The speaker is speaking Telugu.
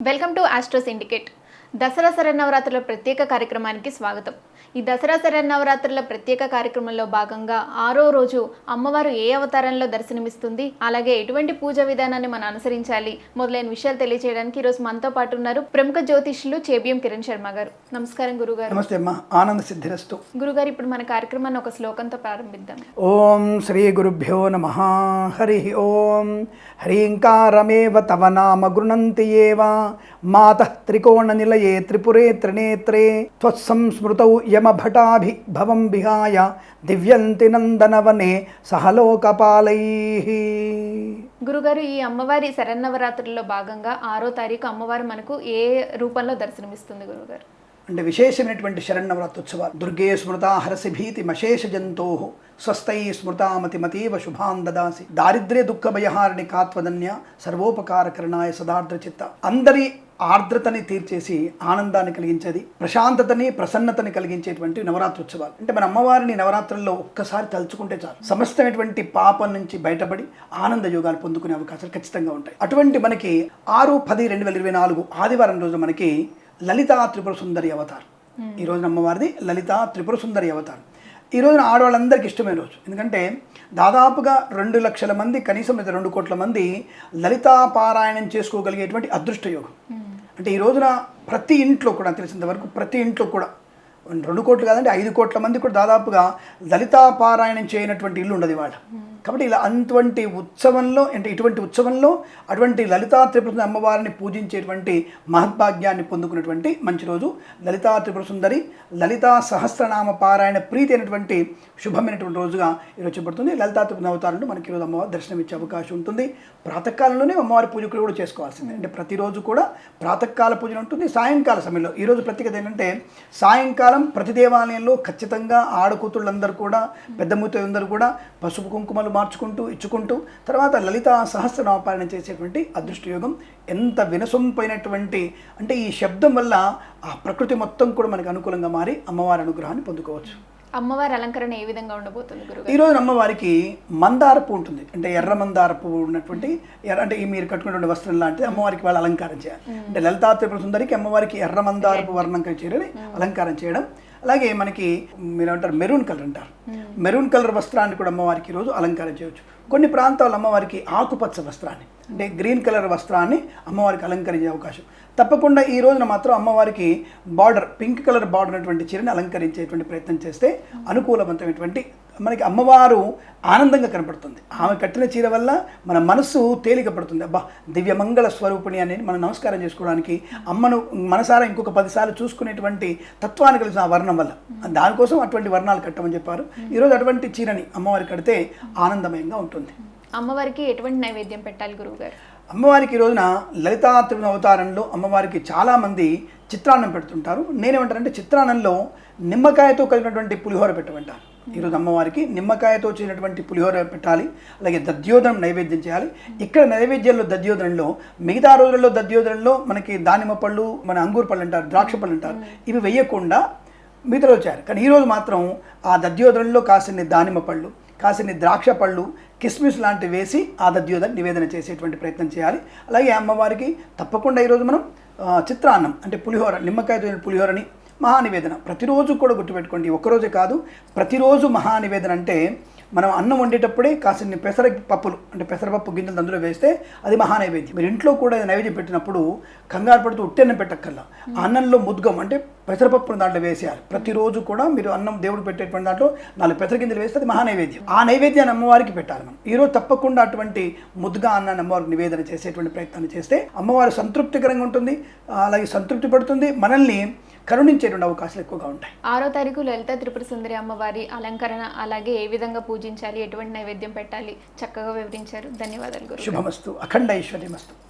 Welcome to Astro Syndicate. Dasara శరన్నవరాత్రుల ప్రత్యేక కార్యక్రమానికి స్వాగతం. ఈ దసరా శరన్నవరాత్రుల ప్రత్యేక కార్యక్రమంలో భాగంగా ఆరో రోజు అమ్మవారు ఏ అవతారంలో దర్శనమిస్తుంది అలాగే ఎటువంటి పూజ విధానాన్ని మనం అనుసరించాలి మొదలైన విషయాలు తెలియజేయడానికి ఈరోజు మనతో పాటు ఉన్నారు ప్రముఖ జ్యోతిష్యులు చేబియం కిరణ్ శర్మ గారు. నమస్కారం గురుగారు. నమస్తే ఆనంద సిద్ధిరస్తు. గురుగారు ఇప్పుడు మన కార్యక్రమాన్ని ఒక శ్లోకంతో ప్రారంభిద్దాం. ఓం శ్రీ గురుభ్యో నమ. హరి ఓం. హ్రీంకారమేవ తవ నామ గృణంతి ఏవ. మాత త్రికోణ నిలయే త్రిపురే త్రినేత్రే త్వత్సంస్మృతౌ యమభటాభి భవం విహాయ దివ్యంతి నందనవనే సహలోకపాలై. గురుగారు ఈ అమ్మవారి శరన్నవరాత్రుల్లో భాగంగా ఆరో తారీఖు అమ్మవారు మనకు ఏ రూపంలో దర్శనమిస్తుంది గురుగారు? అంటే విశేషమైనటువంటి శరణవరాత్రోత్సవాలు దుర్గే స్మృత హరసి భీతి మశేష జంతో స్వస్థై స్మృతామతి మతీవ శుభాన్ దదాసి. దారిద్ర్య దుఃఖ భయహారిణి కాత్వదన్య సర్వోపకారకరణాయ సదార్ద్ర చిత్త అందరి ఆర్ద్రతని తీర్చేసి ఆనందాన్ని కలిగించేది ప్రశాంతతని ప్రసన్నతని కలిగించేటువంటి నవరాత్రోత్సవాలు అంటే మన అమ్మవారిని నవరాత్రుల్లో ఒక్కసారి తలుచుకుంటే చాలు. సమస్తమైనటువంటి పాపం నుంచి బయటపడి ఆనంద యోగాలు పొందుకునే అవకాశాలు ఖచ్చితంగా ఉంటాయి. అటువంటి మనకి ఆరు పది రెండు వేల ఇరవై నాలుగు ఆదివారం రోజు మనకి లలితా త్రిపుర సుందరి అవతారం. ఈ రోజున అమ్మవారిది లలితా త్రిపుర సుందరి అవతారం. ఈ రోజున ఆడవాళ్ళందరికీ ఇష్టమైన రోజు. ఎందుకంటే దాదాపుగా రెండు లక్షల మంది కనీసం లేదా రెండు కోట్ల మంది లలితా పారాయణం చేసుకోగలిగేటువంటి అదృష్ట యోగం అంటే ఈ రోజున ప్రతి ఇంట్లో కూడా తెలిసినంతవరకు తెలిసినంత వరకు ప్రతి ఇంట్లో కూడా రెండు కోట్లు కాదంటే ఐదు కోట్ల మంది కూడా దాదాపుగా లలితా పారాయణం చేయనటువంటి ఇల్లు ఉండదు ఇవాళ. కాబట్టి ఇలా అటువంటి ఉత్సవంలో అంటే ఇటువంటి ఉత్సవంలో అటువంటి లలితా త్రిపుర అమ్మవారిని పూజించేటువంటి మహద్భాగ్యాన్ని పొందుకున్నటువంటి మంచి రోజు. లలితా త్రిపుర సుందరి లలితా సహస్రనామ పారాయణ ప్రీతి అయినటువంటి శుభమైనటువంటి రోజుగా ఈరోజు చెప్పబడుతుంది. లలితా త్రిపుర అవతారంలో మనకి ఈరోజు అమ్మవారు దర్శనం ఇచ్చే అవకాశం ఉంటుంది. ప్రాతకాలంలోనే అమ్మవారి పూజ కూడా చేసుకోవాల్సిందే. అంటే ప్రతిరోజు కూడా ప్రాతకాల పూజ ఉంటుంది. సాయంకాల సమయంలో ఈరోజు ప్రత్యేకత ఏంటంటే సాయంకాలం ప్రతి దేవాలయంలో ఖచ్చితంగా ఆడకూతుళ్ళందరూ కూడా పెద్దమూతులందరూ కూడా పసుపు కుంకుమలు మార్చుకుంటూ ఇచ్చుకుంటూ తర్వాత లలిత సహస్రనామపాలన చేసేటువంటి అదృష్ట యోగం ఎంత వినసొంపైనటువంటి అంటే ఈ శబ్దం వల్ల ఆ ప్రకృతి మొత్తం కూడా మనకు అనుకూలంగా మారి అమ్మవారి అనుగ్రహాన్ని పొందుకోవచ్చు. అమ్మవారి అలంకరణ ఏ విధంగా ఉండబోతుంది గురుగారు? ఈ రోజు అమ్మవారికి మందార పువ్వు ఉంటుంది. అంటే ఎర్ర మందార పువ్వు ఉన్నటువంటి ఎర్ర అంటే ఈ మీరు కట్టుకున్నటువంటి వస్త్రం లాంటిది అమ్మవారికి వాళ్ళు అలంకారం చేయాలి. అంటే లలితా త్రిపుర సుందరికి అమ్మవారికి ఎర్ర మందారపు వర్ణం చీరని అలంకారం చేయడం. అలాగే మనకి మీరు అంటారు మెరూన్ కలర్ అంటారు. మెరూన్ కలర్ వస్త్రాన్ని కూడా అమ్మవారికి ఈరోజు అలంకారం చేయవచ్చు కొన్ని ప్రాంతాల్లో అమ్మవారికి ఆకుపచ్చ వస్త్రాన్ని అంటే గ్రీన్ కలర్ వస్త్రాన్ని అమ్మవారికి అలంకరించే అవకాశం. తప్పకుండా ఈ రోజున మాత్రం అమ్మవారికి బార్డర్ పింక్ కలర్ బార్డర్ ఉన్నటువంటి చీరని అలంకరించేటువంటి ప్రయత్నం చేస్తే అనుకూలవంతమైనటువంటి మనకి అమ్మవారు ఆనందంగా కనపడుతుంది. ఆమె కట్టిన చీర వల్ల మన మనస్సు తేలిక పడుతుంది అబ్బా దివ్యమంగళ స్వరూపిణి అని మనం నమస్కారం చేసుకోవడానికి అమ్మను మనసారా ఇంకొక పదిసార్లు చూసుకునేటువంటి తత్వాన్ని కలిసిన ఆ వర్ణం వల్ల. దానికోసం అటువంటి వర్ణాలు కట్టమని చెప్పారు. ఈరోజు అటువంటి చీరని అమ్మవారికి కడితే ఆనందమయంగా ఉంటుంది. అమ్మవారికి ఎటువంటి నైవేద్యం పెట్టాలి గురువుగారు? అమ్మవారికి ఈ రోజున లలితా అవతారంలో అమ్మవారికి చాలామంది చిత్రాన్నం పెడుతుంటారు. నేనేమంటానంటే చిత్రాన్నంలో నిమ్మకాయతో కలిగినటువంటి పులిహోర పెట్టమంటారు. ఈరోజు అమ్మవారికి నిమ్మకాయతో చేసినటువంటి పులిహోర పెట్టాలి అలాగే దద్యోదనం నైవేద్యం చేయాలి. ఇక్కడ నైవేద్యంలో దద్యోదనంలో మిగతా రోజులలో దద్యోదనంలో మనకి దానిమ్మ పళ్ళు మన అంగూర్ పళ్ళు అంటారు ద్రాక్ష పళ్ళు అంటారు. ఇవి వేయకుండా మిగతా వచ్చారు కానీ ఈరోజు మాత్రం ఆ దద్యోదనంలో కాసిన్ని దానిమ్మ పళ్ళు కాసిన్ని ద్రాక్ష పళ్ళు కిస్మిస్ లాంటివి వేసి ఆ దద్యోదన నివేదన చేసేటువంటి ప్రయత్నం చేయాలి. అలాగే అమ్మవారికి తప్పకుండా ఈరోజు మనం చిత్రాన్నం అంటే పులిహోర నిమ్మకాయతో పులిహోరని మహానివేదన. ప్రతిరోజు కూడా గుర్తుపెట్టుకోండి ఒక్కరోజే కాదు ప్రతిరోజు మహానివేదన అంటే మనం అన్నం వండేటప్పుడే కాసిన పెసర పప్పులు అంటే పెసరపప్పు గింజలు అందులో వేస్తే అది మహానైవేద్యం. మీరు ఇంట్లో కూడా నైవేద్యం పెట్టినప్పుడు కంగారు పడుతూ ఉట్టెన్నం పెట్టక్కల్లా ఆ అన్నంలో ముద్గం అంటే పెసరపప్పును దాంట్లో వేసేయాలి. ప్రతిరోజు కూడా మీరు అన్నం దేవుడు పెట్టేటువంటి దాంట్లో నాలుగు పెసర గింజలు వేస్తే అది మహానైవేద్యం. ఆ నైవేద్యాన్ని అమ్మవారికి పెట్టాలి మనం. ఈరోజు తప్పకుండా అటువంటి ముద్దుగా అన్నాన్ని అమ్మవారికి నివేదన చేసేటువంటి ప్రయత్నాన్ని చేస్తే అమ్మవారు సంతృప్తికరంగా ఉంటుంది అలాగే సంతృప్తి పడుతుంది. మనల్ని కరుణించేటువంటి అవకాశాలు ఎక్కువగా ఉంటాయి. ఆరో తారీఖు లలిత త్రిపుర సుందరి అమ్మవారి అలంకరణ అలాగే ఏ విధంగా పూజించాలి ఎటువంటి నైవేద్యం పెట్టాలి చక్కగా వివరించారు. ధన్యవాదాలు శుభమస్తు. అఖండ ఐశ్వర్యమస్తు.